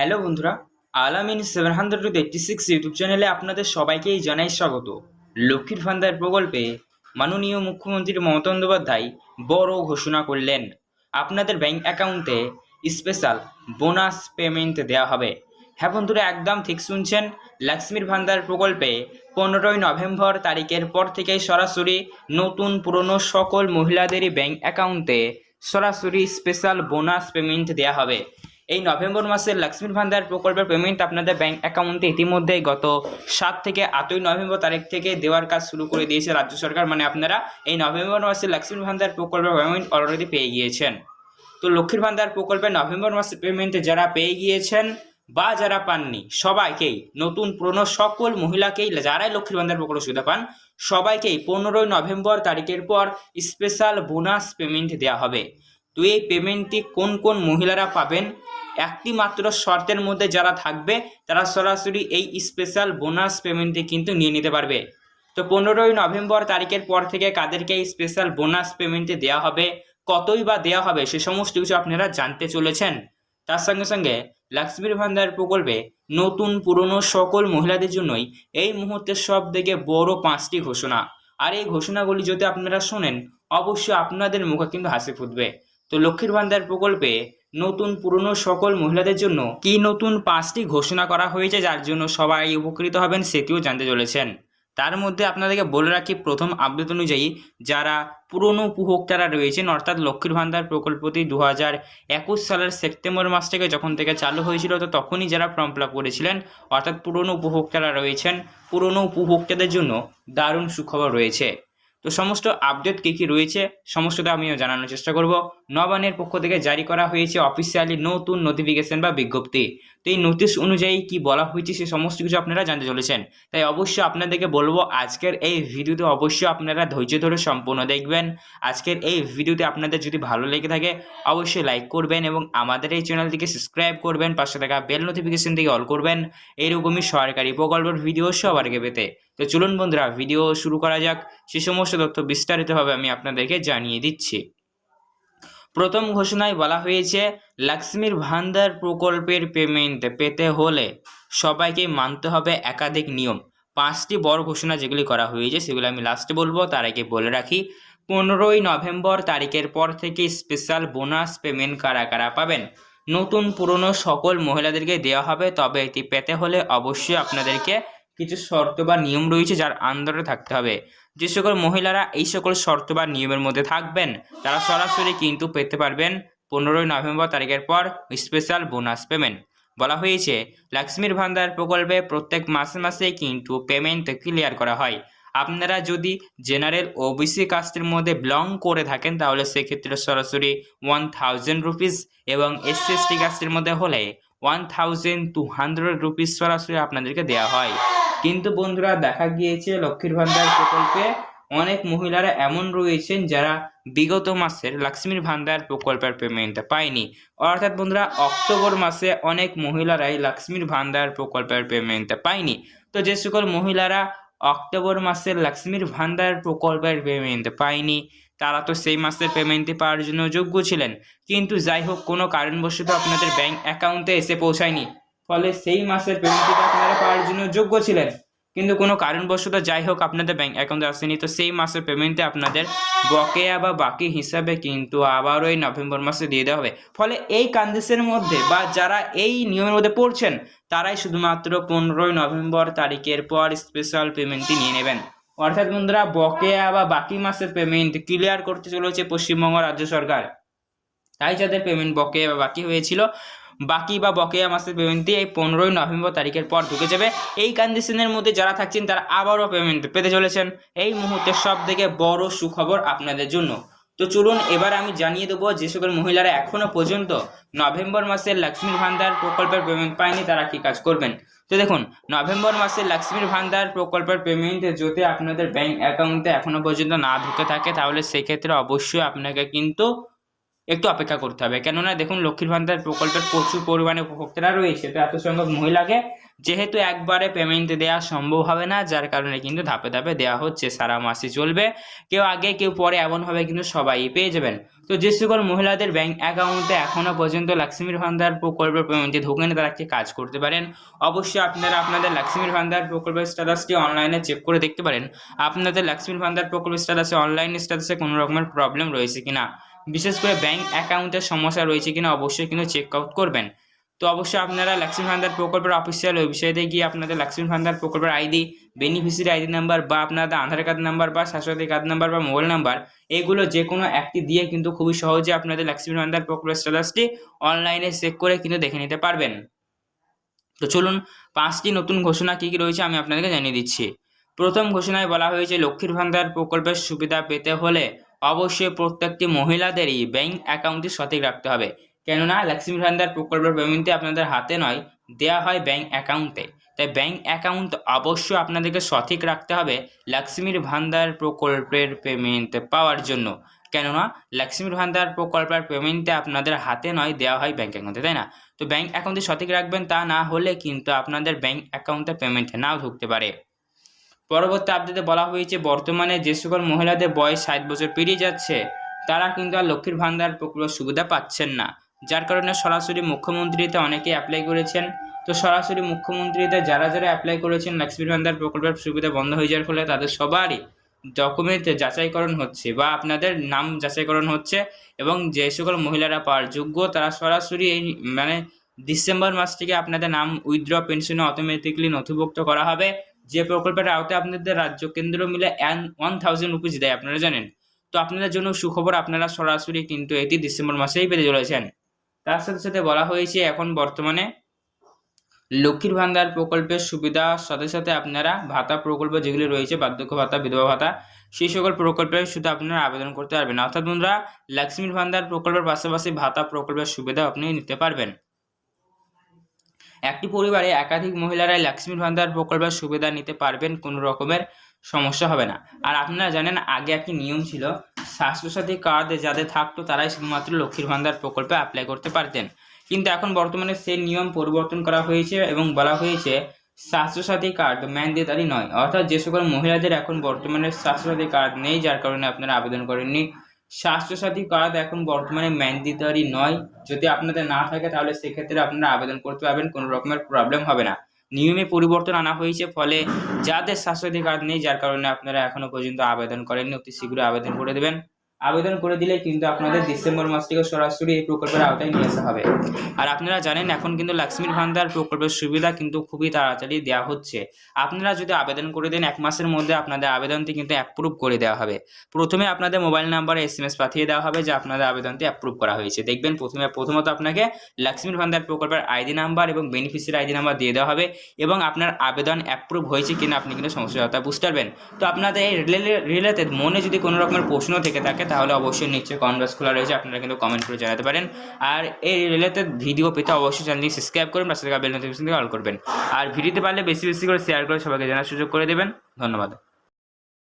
Hello বন্ধুরা, Alamin seven hundred two eighty six YouTube চ্যানেলে আপনাদের সবাইকেই জানাই স্বাগত। লক্ষ্মীর ভান্ডার প্রকল্পে মাননীয় মুখ্যমন্ত্রী মমতা বন্দ্যোপাধ্যায় বড় ঘোষণা করলেন। আপনাদের ব্যাংক অ্যাকাউন্টে স্পেশাল বোনাস পেমেন্ট দেওয়া হবে। হ্যাঁ বন্ধুরা, একদম ঠিক শুনছেন, লক্ষ্মীর ভান্ডার প্রকল্পে পনেরোই নভেম্বর তারিখের পর থেকে সরাসরি নতুন পুরনো সকল মহিলাদেরই ব্যাংক অ্যাকাউন্টে সরাসরি স্পেশাল বোনাস পেমেন্ট দেওয়া হবে। এই নভেম্বর মাসের লক্ষ্মীর ভান্ডার প্রকল্পের পেমেন্ট আপনাদের ব্যাংক অ্যাকাউন্টে ইতিমধ্যে গত সাত থেকে আটই নভেম্বর তারিখ থেকে দেওয়ার কাজ শুরু করে দিয়েছে রাজ্য সরকার। মানে আপনারা এই নভেম্বর মাসের লক্ষ্মীর ভান্ডার প্রকল্পের পেমেন্ট অলরেডি পেয়ে গিয়েছেন। তো লক্ষ্মীর ভান্ডার প্রকল্পে নভেম্বর মাসের পেমেন্টে যারা পেয়ে গিয়েছেন বা যারা পাননি, সবাইকেই, নতুন, পুরনো সকল মহিলাকেই, যারাই লক্ষ্মীর ভান্ডার প্রকল্প সুবিধা পান, সবাইকেই পনেরোই নভেম্বর তারিখের পর স্পেশাল বোনাস পেমেন্ট দেওয়া হবে। তো এই পেমেন্টটি কোন কোন মহিলারা পাবেন? একটি মাত্র শর্তের মধ্যে যারা থাকবে, তারা সরাসরি এই স্পেশাল বোনাস পেমেন্টটি কিন্তু নিয়ে নিতে পারবে। তো পনেরোই নভেম্বর তারিখের পর থেকে কাদেরকে এই স্পেশাল বোনাস পেমেন্টে দেওয়া হবে? কতই বা দেওয়া হবে? সে সমস্ত কিছু আপনারা জানতে চলেছেন। তার সঙ্গে সঙ্গে লক্ষ্মীর ভান্ডার প্রকল্পে নতুন পুরনো সকল মহিলাদের জন্যই এই মুহূর্তে সব থেকে বড় পাঁচটি ঘোষণা। আর এই ঘোষণাগুলি যদি আপনারা শোনেন, অবশ্যই আপনাদের মুখে কিন্তু হাসি ফুটবে। তো লক্ষ্মীর ভান্ডার প্রকল্পে নতুন পুরনো সকল মহিলাদের জন্য কি নতুন পাঁচটি ঘোষণা করা হয়েছে যার জন্য সবাই উপকৃত হবেন সেটিও জানতে চলেছেন। তার মধ্যে আপনাদেরকে বলে রাখি প্রথম আপডেট অনুযায়ী যারা পুরনো উপভোক্তারা রয়েছেন, অর্থাৎ লক্ষ্মীর ভান্ডার প্রকল্পটি দু হাজার একুশ সালের সেপ্টেম্বর মাস থেকে যখন থেকে চালু হয়েছিল, তো তখনই যারা ফর্ম ফিল করেছিলেন, অর্থাৎ পুরনো উপভোক্তারা রয়েছেন, পুরনো উপভোক্তাদের জন্য দারুণ সুখবর রয়েছে। তো সমস্ত আপডেট কী কী রয়েছে, সমস্তটা আমিও জানানোর চেষ্টা করব। নবানের পক্ষ থেকে জারি করা হয়েছে অফিসিয়ালি নতুন নোটিফিকেশন বা বিজ্ঞপ্তি। তো এই নোটিশ অনুযায়ী কি বলা হয়েছে সে সমস্ত কিছু আপনারা জানতে চলেছেন। তাই অবশ্যই আপনাদেরকে বলব, আজকের এই ভিডিওতে অবশ্যই আপনারা ধৈর্য ধরে সম্পূর্ণ দেখবেন। আজকের এই ভিডিওতে আপনাদের যদি ভালো লেগে থাকে, অবশ্যই লাইক করবেন এবং আমাদের এই চ্যানেলটিকে সাবস্ক্রাইব করবেন, পাশে থাকা বেল নোটিফিকেশন থেকে অল করবেন। এইরকমই সরকারি প্রকল্পের ভিডিও সবার পেতে। তো চলুন বন্ধুরা ভিডিও শুরু করা যাক। সে সমস্ত তথ্য বিস্তারিতভাবে আমি আপনাদেরকে জানিয়ে দিচ্ছি। প্রথম ঘোষণায় বলা হয়েছে লক্ষ্মীর ভান্ডার প্রকল্পের পেমেন্ট পেতে হলে সবাইকে মানতে হবে একাধিক নিয়ম। পাঁচটি বড় ঘোষণা যেগুলি করা হয়েছে, সেগুলো আমি লাস্টে বলব, তার আগে বলে রাখি, পনেরোই নভেম্বর তারিখের পর থেকে স্পেশাল বোনাস পেমেন্ট কারা কারা পাবেন? নতুন পুরনো সকল মহিলাদেরকে দেওয়া হবে, তবে এটি পেতে হলে অবশ্যই আপনাদেরকে কিছু শর্ত বা নিয়ম রয়েছে যার আন্দোলনে থাকতে হবে। যে সকল মহিলারা এই সকল শর্ত বা নিয়মের মধ্যে থাকবেন, তারা সরাসরি কিন্তু পেতে পারবেন পনেরোই নভেম্বর তারিখের পর স্পেশাল বোনাস পেমেন্ট বলা হয়েছে লক্ষ্মীর ভান্ডার প্রকল্পে প্রত্যেক মাসে মাসে কিন্তু পেমেন্ট ক্লিয়ার করা হয়। আপনারা যদি জেনারেল ওবিসি কাস্টের মধ্যে বিলং করে থাকেন, তাহলে সেক্ষেত্রে সরাসরি ওয়ান থাউজেন্ড রুপিস এবং এসসি এসটি কাস্টের মধ্যে হলে one thousand two hundred rupees সরাসরি আপনাদেরকে দেওয়া হয়। কিন্তু বন্ধুরা দেখা গিয়েছে লক্ষ্মীর ভান্ডার প্রকল্পে অনেক মহিলারা এমন রয়েছেন যারা বিগত মাসের লক্ষ্মীর ভান্ডার প্রকল্পের পেমেন্ট পায়নি। অর্থাৎ বন্ধুরা, অক্টোবর মাসে অনেক মহিলারাই লক্ষ্মীর ভান্ডার প্রকল্পের পেমেন্ট পায়নি। তো যে সকল মহিলারা অক্টোবর মাসের লক্ষ্মীর ভান্ডার প্রকল্পের পেমেন্ট পায়নি, তারা তো সেই মাসের পেমেন্টটি পাওয়ার জন্য যোগ্য ছিলেন। কিন্তু যাই হোক, কোনো কারণবশত আপনাদের ব্যাংক অ্যাকাউন্টে এসে পৌঁছায়নি। ফলে সেই মাসের পেমেন্টটি পাওয়ার জন্য যোগ্য ছিলেন। কিন্তু কোনো কারণবশত যাই হোক, আপনাদের ব্যাংক অ্যাকাউন্টে আসেনি। তো সেই মাসের পেমেন্টে আপনাদের বকেয়া বা বাকি হিসাবে কিন্তু আবারও এই নভেম্বর মাসে দিয়ে দেওয়া হবে। ফলে এই কন্ডিশনের মধ্যে বা যারা এই নিয়মের মধ্যে পড়ছেন, তারাই শুধুমাত্র পনেরোই নভেম্বর তারিখের পর স্পেশাল পেমেন্টটি নিয়ে নেবেন। অর্থাৎ বন্ধুরা, বকেয়া বা বাকি মাসের পেমেন্ট ক্লিয়ার করতে চলেছে পশ্চিমবঙ্গ রাজ্য সরকার। তাই যাদের পেমেন্ট বকেয়া বা বাকি হয়েছিল বাকি বা বকেয়া মাসের পেমেন্টটি এই পনেরোই নভেম্বর তারিখের পর ঢুকে যাবে। এই কন্ডিশনের মধ্যে যারা থাকছেন, তারা আবারও পেমেন্ট পেতে চলেছেন। এই মুহূর্তে সব থেকে বড় সুখবর আপনাদের জন্য। তো চলুন, এবার আমি জানিয়ে দেবো যে সকল মহিলারা এখনও পর্যন্ত নভেম্বর মাসের লক্ষ্মীর ভান্ডার প্রকল্পের পেমেন্ট পায়নি, তারা কি কাজ করবেন? তো দেখুন, নভেম্বর মাসে লক্ষ্মীর ভান্ডার প্রকল্পের পেমেন্ট যদি আপনাদের ব্যাংক অ্যাকাউন্টে এখনও পর্যন্ত না ঢুকে থাকে, তাহলে সেক্ষেত্রে অবশ্যই আপনাকে কিন্তু একটু অপেক্ষা করতে হবে। কেননা দেখুন, লক্ষ্মীর ভান্ডার প্রকল্পের প্রচুর পরিমাণে উপভোক্তারা রয়েছে, তো এত সংখ্যক মহিলাকে যেহেতু একবারে পেমেন্ট দেওয়া সম্ভব হবে না, যার কারণে কিন্তু ধাপে ধাপে দেওয়া হচ্ছে, সারা মাসে চলবে। কেউ আগে, কেউ পরে এমনভাবে কিন্তু সবাই পেয়ে যাবেন। তো যে সকল মহিলাদের ব্যাংক অ্যাকাউন্টে এখনও পর্যন্ত লক্ষ্মীর ভান্ডার প্রকল্পের পেমেন্টে ঢোকেনি, তারা কি কাজ করতে পারেন? অবশ্যই আপনারা আপনাদের লক্ষ্মীর ভান্ডার প্রকল্পের স্ট্যাটাসটি অনলাইনে চেক করে দেখতে পারেন। আপনাদের লক্ষ্মীর ভান্ডার প্রকল্পের স্ট্যাটাসে অনলাইন স্ট্যাটাসে কোনো রকমের প্রবলেম রয়েছে কিনা? বিশেষ করে ব্যাংক অ্যাকাউন্টের সমস্যা রয়েছে কিনা অবশ্যই কিন্তু চেক আউট করবেন। তো অবশ্যই আপনারা লক্ষ্মী ভান্ডার প্রকল্পের অফিসিয়াল ওয়েবসাইটে গিয়ে আপনাদের লক্ষ্মী ভান্ডার প্রকল্পের আইডি বেনিফিসিয়ারি আইডি নাম্বার বা আপনাদের আধার কার্ড নাম্বার বা স্বাস্থ্যসাথী কার্ড নাম্বার বা মোবাইল নাম্বার এগুলো যে কোনো একটি দিয়ে কিন্তু খুবই সহজে আপনাদের লক্ষ্মী ভান্ডার প্রকল্পের স্ট্যাটাসটি অনলাইনে চেক করে কিন্তু দেখে নিতে পারবেন। তো চলুন, পাঁচটি নতুন ঘোষণা কী কী রয়েছে আমি আপনাদেরকে জানিয়ে দিচ্ছি। প্রথম ঘোষণায় বলা হয়েছে, লক্ষ্মীর ভান্ডার প্রকল্পের সুবিধা পেতে হলে অবশ্যই প্রত্যেকটি মহিলাদেরই ব্যাংক অ্যাকাউন্টটি সঠিক রাখতে হবে। কেননা লক্ষ্মীর ভান্ডার প্রকল্পের পেমেন্টটি আপনাদের হাতে নয় দেওয়া হয় ব্যাংক অ্যাকাউন্টে তাই ব্যাংক অ্যাকাউন্ট অবশ্যই আপনাদেরকে সঠিক রাখতে হবে লক্ষ্মীর ভান্ডার প্রকল্পের পেমেন্ট পাওয়ার জন্য। কেননা লক্ষ্মীর ভান্ডার প্রকল্পের পেমেন্টটা আপনাদের হাতে নয় দেওয়া হয় ব্যাঙ্ক অ্যাকাউন্টে তাই না? তো ব্যাংক অ্যাকাউন্টে সঠিক রাখবেন তা না হলে কিন্তু আপনাদের ব্যাংক অ্যাকাউন্টে পেমেন্ট নাও ঢুকতে পারে। পরবর্তী আপডেটে বলা হয়েছে, বর্তমানে যে সকল মহিলাদের বয়স ষাট বছর পেরিয়ে যাচ্ছে, তারা কিন্তু আর লক্ষ্মীর ভান্ডার প্রকল্প সুবিধা পাচ্ছেন না। যার কারণে সরাসরি মুখ্যমন্ত্রীতে অনেকে অ্যাপ্লাই করেছেন। তো সরাসরি মুখ্যমন্ত্রীতে যারা যারা অ্যাপ্লাই করেছেন লক্ষ্মীর ভান্ডার প্রকল্পের সুবিধা বন্ধ হয়ে যাওয়ার ফলে তাদের সবারই ডকুমেন্ট যাচাইকরণ হচ্ছে বা আপনাদের নাম যাচাইকরণ হচ্ছে এবং যে সকল মহিলারা পাওয়ার যোগ্য, তারা সরাসরি এই মানে ডিসেম্বর মাস থেকে আপনাদের নাম উইথড্র পেনশনে অটোমেটিকলি নথিভুক্ত করা হবে। যে প্রকল্পের আওতায় আপনাদের রাজ্য কেন্দ্র মিলে ওয়ান থাউজেন্ড রুপিস দেয়, আপনারা জানেন। তো আপনাদের জন্য সুখবর আপনারা সরাসরি কিন্তু এটি ডিসেম্বর মাসেই পেতে চলেছেন। তার সাথে সাথে বলা হয়েছে, এখন বর্তমানে লক্ষ্মীর ভান্ডার প্রকল্পের সুবিধার সাথে সাথে আপনারা ভাতা প্রকল্প যেগুলি রয়েছে, বার্ধক্য ভাতা, বিধবা ভাতা, সেই সকল প্রকল্পে শুধু আপনারা আবেদন করতে পারবেন। অর্থাৎ বন্ধুরা, লক্ষ্মীর ভান্ডার প্রকল্পের পাশাপাশি ভাতা প্রকল্পের সুবিধা আপনি নিতে পারবেন। একটি পরিবারে একাধিক মহিলারাই লক্ষ্মীর ভান্ডার প্রকল্পের সুবিধা নিতে পারবেন, কোনো রকমের সমস্যা হবে না। আর আপনারা জানেন, আগে একটি নিয়ম ছিল, স্বাস্থ্যসাথী কার্ড যাদের থাকতো তারাই শুধুমাত্র লক্ষ্মীর ভান্ডার প্রকল্পে অ্যাপ্লাই করতে পারতেন। কিন্তু এখন বর্তমানে সেই নিয়ম পরিবর্তন করা হয়েছে এবং বলা হয়েছে, স্বাস্থ্যসাথী কার্ড ম্যান্ডেটারি নয়। অর্থাৎ যে সকল মহিলাদের এখন বর্তমানে স্বাস্থ্যসাথী কার্ড নেই, যার কারণে আপনারা আবেদন করেননি। স্বাস্থ্যসাথী কার্ড এখন বর্তমানে ম্যান্ডেটরি নয়। যদি আপনাদের না থাকে, তাহলে সেক্ষেত্রে আপনারা আবেদন করতে পারবেন, কোনো রকমের প্রবলেম হবে না। নিয়মে পরিবর্তন আনা হয়েছে, ফলে যাদের স্বাস্থ্যসাথী কার্ড নেই, যার কারণে আপনারা এখনও পর্যন্ত আবেদন করেননি, অতি শীঘ্রই আবেদন করে দেবেন। আবেদন করে দিলে কিন্তু আপনাদের ডিসেম্বর মাস থেকে সরাসরি এই প্রকল্পের আওতায় নিয়ে আসা হবে। আর আপনারা জানেন, এখন কিন্তু লক্ষ্মীর ভান্ডার প্রকল্পের সুবিধা কিন্তু খুবই তাড়াতাড়ি দেওয়া হচ্ছে। আপনারা যদি আবেদন করে দেন, এক মাসের মধ্যে আপনাদের আবেদনটি কিন্তু অ্যাপ্রুভ করে দেওয়া হবে। প্রথমে আপনাদের মোবাইল নাম্বারে এস এম এস পাঠিয়ে দেওয়া হবে, যে আপনাদের আবেদনটি অ্যাপ্রুভ করা হয়েছে। দেখবেন, প্রথমে, প্রথমত আপনাকে লক্ষ্মীর ভান্ডার প্রকল্পের আইডি নাম্বার এবং বেনিফিসিয়ারি আইডি নাম্বার দিয়ে দেওয়া হবে এবং আপনার আবেদন অ্যাপ্রুভ হয়েছে কিনা আপনি কিন্তু সমস্যাটা বুঝতে পারবেন। তো আপনাদের এই রিলেটেড মনে যদি কোনো রকমের প্রশ্ন থেকে থাকে তাহলে অবশ্যই নিচে কনভার্স খোলা রয়েছে, আপনারা কিন্তু কমেন্ট করে জানাতে পারেন। আর এই রিলেটেড ভিডিও পেতে অবশ্যই চ্যানেলটি সাবস্ক্রাইব করবেন পাশে থাকা বেল নোটিফিকেশন অল করবেন। আর ভিডিওতে পারলে বেশি বেশি করে শেয়ার করে সবাইকে জানার সুযোগ করে দেবেন। ধন্যবাদ।